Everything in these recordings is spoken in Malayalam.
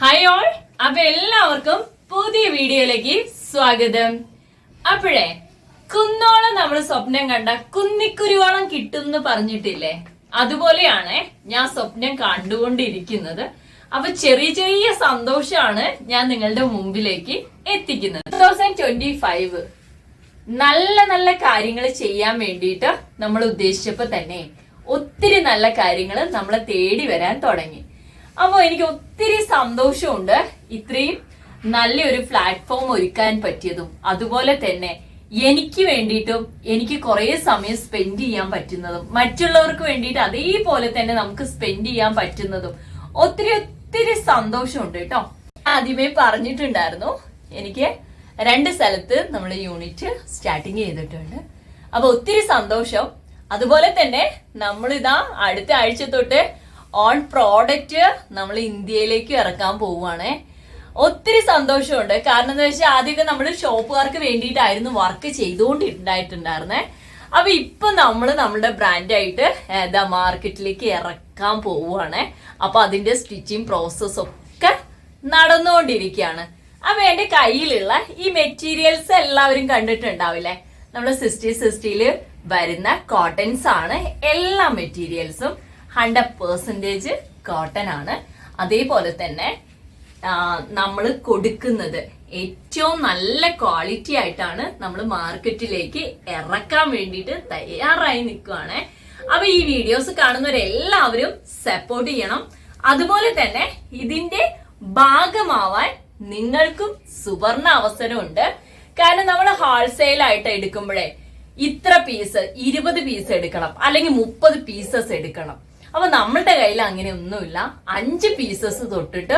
ഹായ് ഓൾ അപ്പൊ എല്ലാവർക്കും പുതിയ വീഡിയോയിലേക്ക് സ്വാഗതം. അപ്പോഴേ കുന്നോളം നമ്മൾ സ്വപ്നം കണ്ട കുന്നിക്കുരുവോളം കിട്ടും എന്ന് പറഞ്ഞിട്ടില്ലേ? അതുപോലെയാണ് ഞാൻ സ്വപ്നം കണ്ടുകൊണ്ടിരിക്കുന്നത്. അപ്പൊ ചെറിയ ചെറിയ സന്തോഷമാണ് ഞാൻ നിങ്ങളുടെ മുമ്പിലേക്ക് എത്തിക്കുന്നത്. ടൂ തൗസൻഡ് ട്വന്റി ഫൈവ് നല്ല നല്ല കാര്യങ്ങൾ ചെയ്യാൻ വേണ്ടിയിട്ട് നമ്മൾ ഉദ്ദേശിച്ചപ്പോ തന്നെ ഒത്തിരി നല്ല കാര്യങ്ങൾ നമ്മളെ തേടി വരാൻ തുടങ്ങി. അപ്പോൾ എനിക്ക് ഒത്തിരി സന്തോഷമുണ്ട് ഇത്രയും നല്ലൊരു പ്ലാറ്റ്ഫോം ഒരുക്കാൻ പറ്റിയതും. അതുപോലെ തന്നെ എനിക്ക് വേണ്ടിയിട്ടും എനിക്ക് കുറേ സമയം സ്പെൻഡ് ചെയ്യാൻ പറ്റുന്നതും. മറ്റുള്ളവർക്ക് വേണ്ടിയിട്ട് അതേപോലെ തന്നെ നമുക്ക് സ്പെൻഡ് ചെയ്യാൻ പറ്റുന്നതും. ഒത്തിരി ഒത്തിരി സന്തോഷമുണ്ട് കേട്ടോ. ആദ്യമേ പറഞ്ഞിട്ടുണ്ടായിരുന്നു എനിക്ക് രണ്ട് സ്ഥലത്ത് നമ്മൾ യൂണിറ്റ് സ്റ്റാർട്ടിങ് ചെയ്തിട്ടുണ്ട്. അപ്പൊ ഒത്തിരി സന്തോഷം. അതുപോലെ തന്നെ നമ്മളിതാ അടുത്ത ആഴ്ച തൊട്ട് ഓൺ പ്രോഡക്റ്റ് നമ്മൾ ഇന്ത്യയിലേക്ക് ഇറക്കാൻ പോവുകയാണേ ഒത്തിരി സന്തോഷമുണ്ട്. കാരണം എന്താ വെച്ചാൽ ആദ്യമൊക്കെ നമ്മൾ ഷോപ്പുകാർക്ക് വേണ്ടിയിട്ടായിരുന്നു വർക്ക് ചെയ്തുകൊണ്ടിട്ടുണ്ടായിട്ടുണ്ടായിരുന്നേ അപ്പൊ ഇപ്പൊ നമ്മൾ നമ്മുടെ ബ്രാൻഡായിട്ട് ഏതാ മാർക്കറ്റിലേക്ക് ഇറക്കാൻ പോവുകയാണേ അപ്പൊ അതിന്റെ സ്റ്റിച്ചിങ് പ്രോസസ് ഒക്കെ നടന്നുകൊണ്ടിരിക്കുകയാണ്. അപ്പൊ എന്റെ കയ്യിലുള്ള ഈ മെറ്റീരിയൽസ് എല്ലാവരും കണ്ടിട്ടുണ്ടാവില്ലേ? നമ്മുടെ സിസ്റ്റി സിസ്റ്റിയിൽ വരുന്ന കോട്ടൺസ് ആണ്. എല്ലാ മെറ്റീരിയൽസും ഹൺഡ്രഡ് പെർസെന്റേജ് കോട്ടൺ ആണ്. അതേപോലെ തന്നെ നമ്മൾ കൊടുക്കുന്നത് ഏറ്റവും നല്ല ക്വാളിറ്റി ആയിട്ടാണ് നമ്മൾ മാർക്കറ്റിലേക്ക് ഇറക്കാൻ വേണ്ടിയിട്ട് തയ്യാറായി നിൽക്കുകയാണ് അപ്പൊ ഈ വീഡിയോസ് കാണുന്നവരെല്ലാവരും സപ്പോർട്ട് ചെയ്യണം. അതുപോലെ തന്നെ ഇതിന്റെ ഭാഗമാവാൻ നിങ്ങൾക്കും സുവർണ അവസരമുണ്ട്. കാരണം നമ്മൾ ഹോൾസെയിൽ ആയിട്ട് എടുക്കുമ്പോഴേ ഇത്ര പീസ് ഇരുപത് പീസ് എടുക്കണം. അല്ലെങ്കിൽ മുപ്പത് പീസസ് എടുക്കണം. അപ്പൊ നമ്മളുടെ കയ്യിൽ അങ്ങനെ ഒന്നുമില്ല. അഞ്ച് പീസസ് തൊട്ടിട്ട്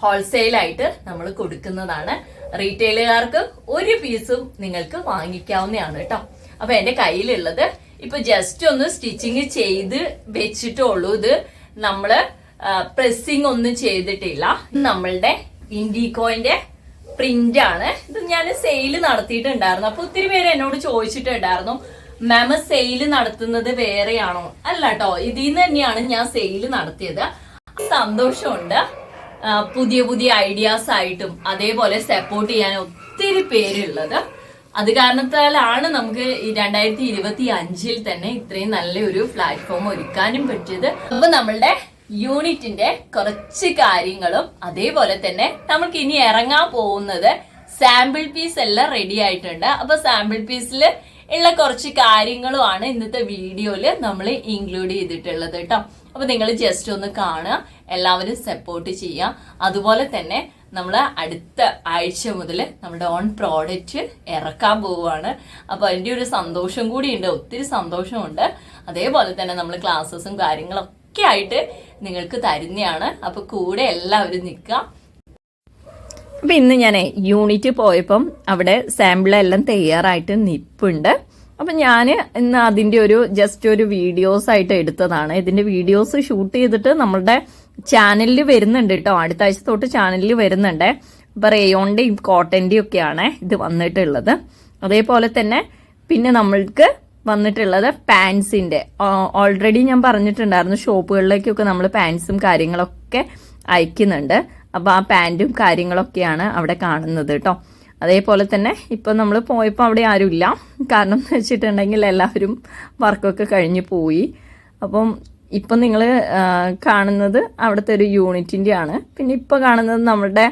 ഹോൾസെയിലായിട്ട് നമ്മൾ കൊടുക്കുന്നതാണ്. റീറ്റെയിലുകാർക്ക് ഒരു പീസും നിങ്ങൾക്ക് വാങ്ങിക്കാവുന്നതാണ് കേട്ടോ. അപ്പൊ എന്റെ കയ്യിലുള്ളത് ഇപ്പൊ ജസ്റ്റ് ഒന്ന് സ്റ്റിച്ചിങ് ചെയ്ത് വെച്ചിട്ടുള്ളൂ ഇത്. നമ്മൾ പ്രസ്സിങ് ഒന്നും ചെയ്തിട്ടില്ല. നമ്മളുടെ ഇൻഡിക്കോയിന്റെ പ്രിന്റ് ആണ്. ഇത് ഞാൻ സെയിൽ നടത്തിയിട്ടുണ്ടായിരുന്നു. അപ്പൊ ഒത്തിരി പേര് എന്നോട് ചോദിച്ചിട്ടുണ്ടായിരുന്നു. മാം സെയിൽ നടത്തുന്നത് വേറെയാണോ? അല്ല കേട്ടോ ഇതിൽ നിന്ന് തന്നെയാണ് ഞാൻ സെയിൽ നടത്തിയത്. സന്തോഷമുണ്ട്. പുതിയ പുതിയ ഐഡിയാസ് ആയിട്ടും അതേപോലെ സപ്പോർട്ട് ചെയ്യാൻ ഒത്തിരി പേരുള്ളത്. അത് കാരണത്താലാണ് നമുക്ക് രണ്ടായിരത്തി ഇരുപത്തി അഞ്ചിൽ തന്നെ ഇത്രയും നല്ലൊരു പ്ലാറ്റ്ഫോം ഒരുക്കാനും പറ്റിയത്. അപ്പൊ നമ്മളുടെ യൂണിറ്റിന്റെ കുറച്ച് കാര്യങ്ങളും അതേപോലെ തന്നെ നമുക്ക് ഇനി ഇറങ്ങാൻ പോകുന്നത് സാമ്പിൾ പീസ് എല്ലാം റെഡി ആയിട്ടുണ്ട്. അപ്പൊ സാമ്പിൾ പീസിൽ ഉള്ള കുറച്ച് കാര്യങ്ങളുമാണ് ഇന്നത്തെ വീഡിയോയിൽ നമ്മൾ ഇൻക്ലൂഡ് ചെയ്തിട്ടുള്ളത് കേട്ടോ. അപ്പോൾ നിങ്ങൾ ജസ്റ്റ് ഒന്ന് കാണുക എല്ലാവരും സപ്പോർട്ട് ചെയ്യുക. അതുപോലെ തന്നെ നമ്മൾ അടുത്ത ആഴ്ച മുതൽ നമ്മുടെ ഓൺ പ്രോഡക്റ്റ് ഇറക്കാൻ പോവുകയാണ്. അപ്പോൾ അതിന്റെ ഒരു സന്തോഷം കൂടിയുണ്ട് ഒത്തിരി സന്തോഷമുണ്ട്. അതേപോലെ തന്നെ നമ്മൾ ക്ലാസ്സസും കാര്യങ്ങളൊക്കെ ആയിട്ട് നിങ്ങൾക്ക് തരുന്നതാണ്. അപ്പോൾ കൂടെ എല്ലാവരും നിൽക്കുക. അപ്പം ഇന്ന് ഞാൻ യൂണിറ്റ് പോയപ്പം അവിടെ സാമ്പിളെല്ലാം തയ്യാറായിട്ട് നിപ്പുണ്ട്. അപ്പം ഞാൻ ഇന്ന് അതിന്റെ ഒരു ജസ്റ്റ് ഒരു വീഡിയോസ് ആയിട്ട് എടുത്തതാണ്. ഇതിന്റെ വീഡിയോസ് ഷൂട്ട് ചെയ്തിട്ട് നമ്മളുടെ ചാനലിൽ വരുന്നുണ്ട് കേട്ടോ അടുത്ത ആഴ്ച തൊട്ട് ചാനലിൽ വരുന്നുണ്ട്. ഇപ്പം റേയോണിന്റെയും കോട്ടന്റെയും ഒക്കെയാണ് ഇത് വന്നിട്ടുള്ളത്. അതേപോലെ തന്നെ പിന്നെ നമ്മൾക്ക് വന്നിട്ടുള്ളത് പാൻസിന്റെ ഓൾറെഡി ഞാൻ പറഞ്ഞിട്ടുണ്ടായിരുന്നു ഷോപ്പുകളിലേക്കൊക്കെ നമ്മൾ പാൻസും കാര്യങ്ങളൊക്കെ അയക്കുന്നുണ്ട്. അപ്പോൾ ആ പാന്റും കാര്യങ്ങളൊക്കെയാണ് അവിടെ കാണുന്നത് കേട്ടോ അതേപോലെ തന്നെ ഇപ്പം നമ്മൾ പോയപ്പോൾ അവിടെ ആരുമില്ല. കാരണം എന്ന് വെച്ചിട്ടുണ്ടെങ്കിൽ എല്ലാവരും വർക്കൊക്കെ കഴിഞ്ഞ് പോയി. അപ്പം ഇപ്പം നിങ്ങൾ കാണുന്നത് അവിടുത്തെ ഒരു യൂണിറ്റിന്റെ ആണ് പിന്നെ ഇപ്പോൾ കാണുന്നത് നമ്മുടെ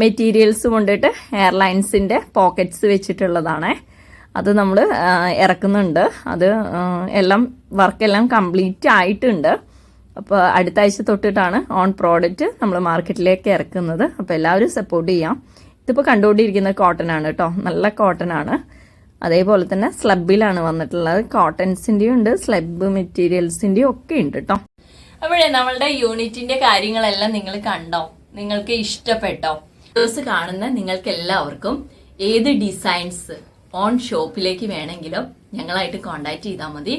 മെറ്റീരിയൽസ് കൊണ്ടിട്ട് എയർലൈൻസിന്റെ പോക്കറ്റ്സ് വെച്ചിട്ടുള്ളതാണ്. അത് നമ്മൾ ഇറക്കുന്നുണ്ട്. അത് എല്ലാം വർക്കെല്ലാം കംപ്ലീറ്റ് ആയിട്ടുണ്ട്. അപ്പോൾ അടുത്ത ആഴ്ച തൊട്ടിട്ടാണ് ഓൺ പ്രോഡക്റ്റ് നമ്മൾ മാർക്കറ്റിലേക്ക് ഇറക്കുന്നത്. അപ്പോൾ എല്ലാവരും സപ്പോർട്ട് ചെയ്യാം. ഇതിപ്പോൾ കണ്ടുകൊണ്ടിരിക്കുന്ന കോട്ടൺ ആണ് കേട്ടോ നല്ല കോട്ടൺ ആണ്. അതേപോലെ തന്നെ സ്ലബിലാണ് വന്നിട്ടുള്ളത്. കോട്ടൺസിന്റെയും ഉണ്ട് സ്ലബ് മെറ്റീരിയൽസിന്റെയും ഒക്കെ ഉണ്ട് കേട്ടോ അപ്പോഴേ നമ്മളുടെ യൂണിറ്റിന്റെ കാര്യങ്ങളെല്ലാം നിങ്ങൾ കണ്ടോ? നിങ്ങൾക്ക് ഇഷ്ടപ്പെട്ടോ? ഡ്രസ് കാണുന്ന നിങ്ങൾക്ക് എല്ലാവർക്കും ഏത് ഡിസൈൻസ് ഓൺ ഷോപ്പിലേക്ക് വേണമെങ്കിലും ഞങ്ങളായിട്ട് കോണ്ടാക്ട് ചെയ്താൽ മതി.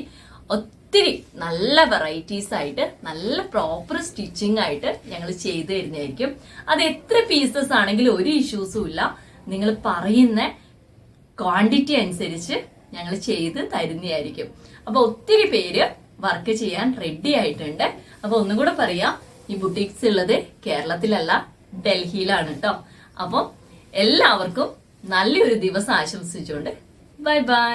ഒത്തിരി നല്ല വെറൈറ്റീസ് ആയിട്ട് നല്ല പ്രോപ്പർ സ്റ്റിച്ചിങ് ആയിട്ട് ഞങ്ങൾ ചെയ്തു തരുന്നതായിരിക്കും. അത് എത്ര പീസസ് ആണെങ്കിലും ഒരു ഇഷ്യൂസും ഇല്ല. നിങ്ങൾ പറയുന്ന ക്വാണ്ടിറ്റി അനുസരിച്ച് ഞങ്ങൾ ചെയ്ത് തരുന്നതായിരിക്കും. അപ്പൊ ഒത്തിരി പേര് വർക്ക് ചെയ്യാൻ റെഡി ആയിട്ടുണ്ട്. അപ്പൊ ഒന്നും കൂടെ പറയാം. ഈ ബുട്ടീക്സ് ഉള്ളത് കേരളത്തിലല്ല ഡൽഹിയിലാണ് കേട്ടോ അപ്പം എല്ലാവർക്കും നല്ലൊരു ദിവസം ആശംസിച്ചുകൊണ്ട് ബൈ ബൈ.